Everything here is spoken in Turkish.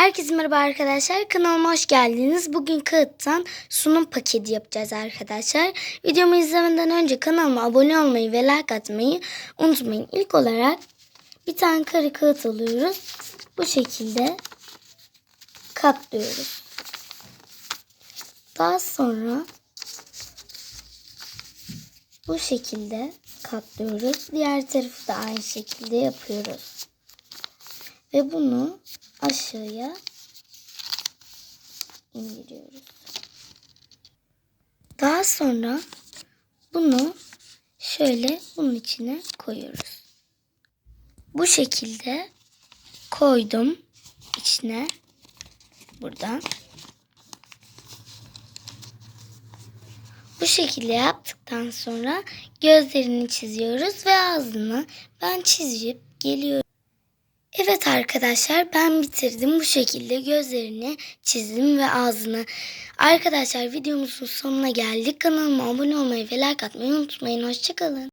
Herkese merhaba arkadaşlar. Kanalıma hoş geldiniz. Bugün kağıttan sunum paketi yapacağız arkadaşlar. Videomu izlemeden önce kanalıma abone olmayı ve like atmayı unutmayın. İlk olarak bir tane kare kağıt alıyoruz. Bu şekilde katlıyoruz. Daha sonra bu şekilde katlıyoruz. Diğer tarafı da aynı şekilde yapıyoruz. Ve bunu aşağıya indiriyoruz. Daha sonra bunu şöyle bunun içine koyuyoruz. Bu şekilde koydum içine buradan. Bu şekilde yaptıktan sonra gözlerini çiziyoruz ve ağzını ben çizip geliyorum. Evet arkadaşlar ben bitirdim bu şekilde gözlerini çizdim ve ağzını. Arkadaşlar videomuzun sonuna geldik. Kanalıma abone olmayı ve like atmayı unutmayın. Hoşçakalın.